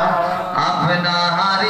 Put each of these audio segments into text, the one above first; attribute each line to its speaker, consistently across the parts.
Speaker 1: अपना हरी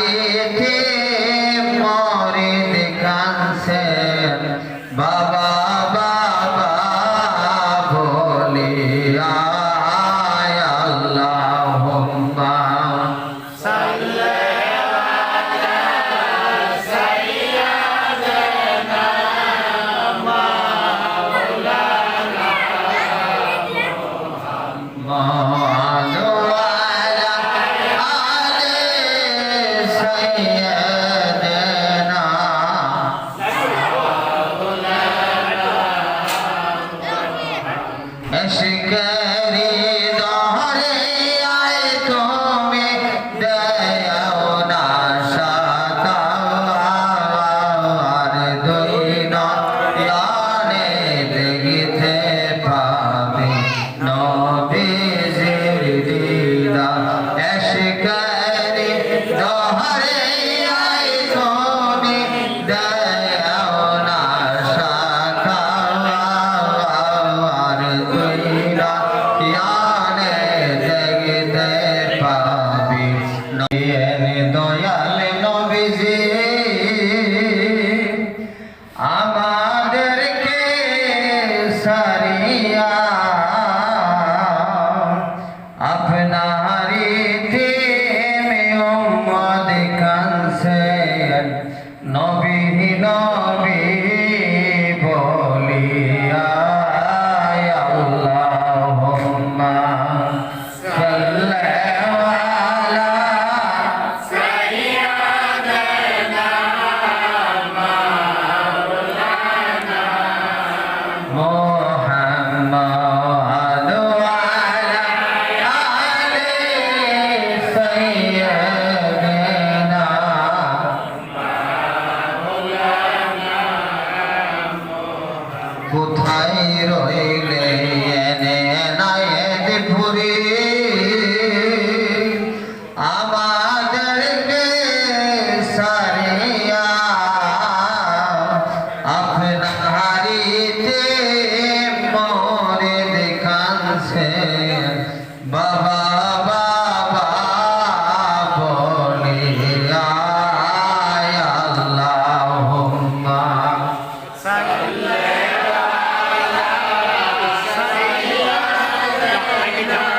Speaker 1: China.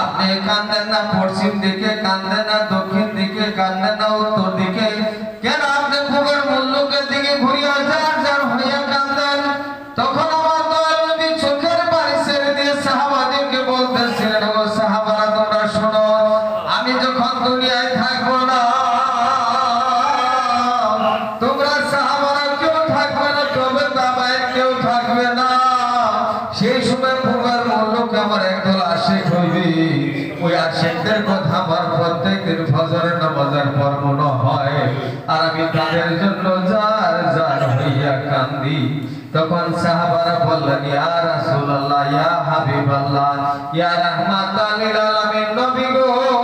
Speaker 1: আপনি কান্দেন না পশ্চিম দিকে কান্দেন না দক্ষিণ দিকে কান্দেন না উত্তর দিকে। তাদের জন্য যার যার হইয়া কান্দি, তখন সাহাবারা বললেন, ইয়া রাসূলুল্লাহ, ইয়া হাবিবাল্লাহ, ইয়া রাহমাতাল আলামিন, নবী গো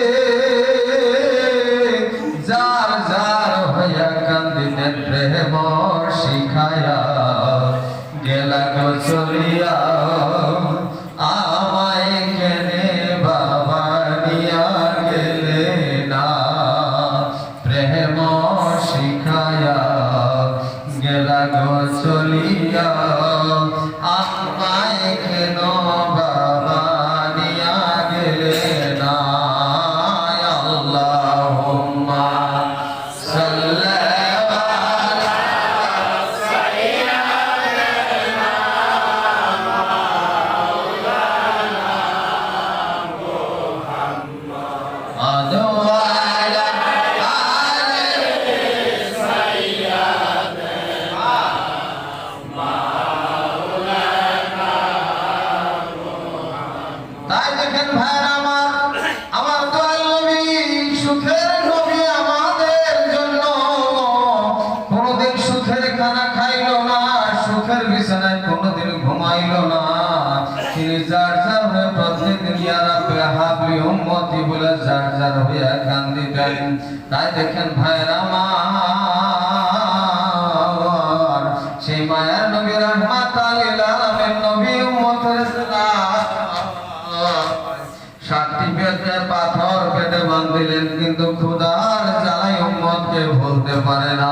Speaker 1: Sorry. ভুলতে পারে না।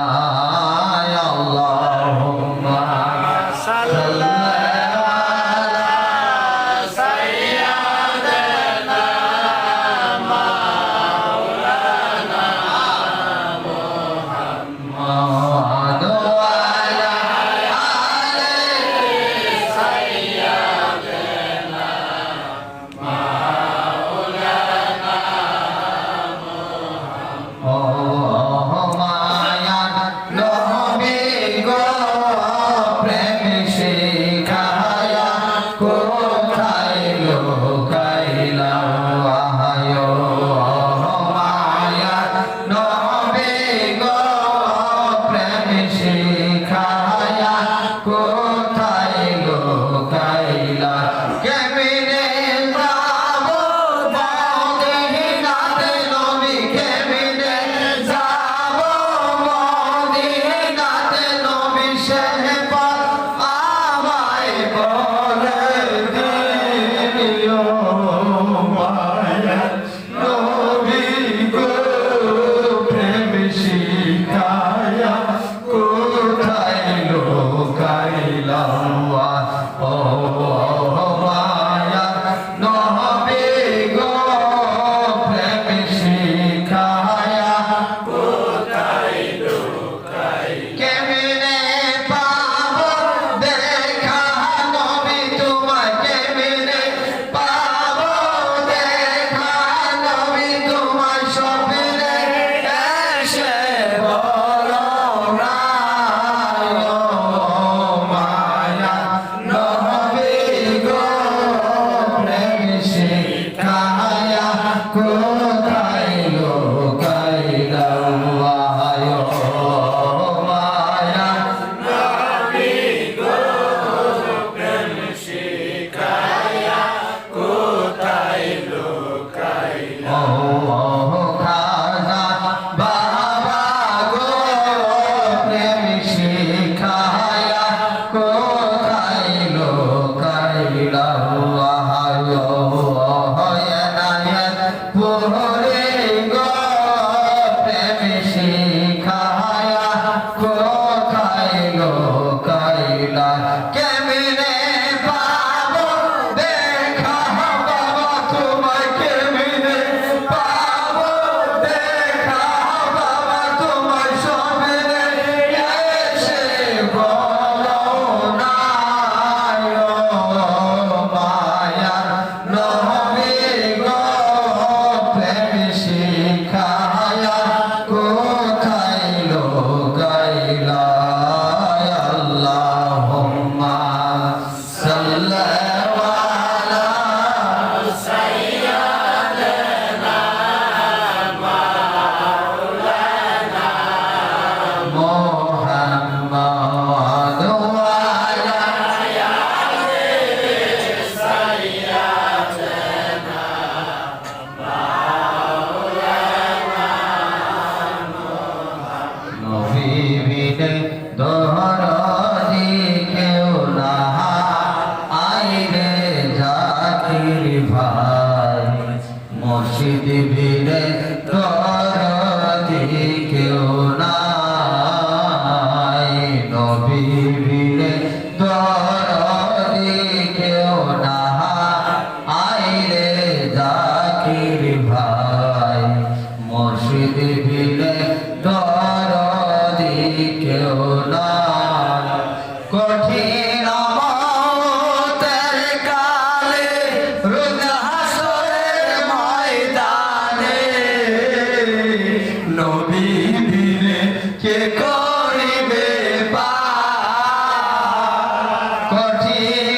Speaker 1: পার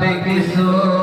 Speaker 1: Bhagavad Gita.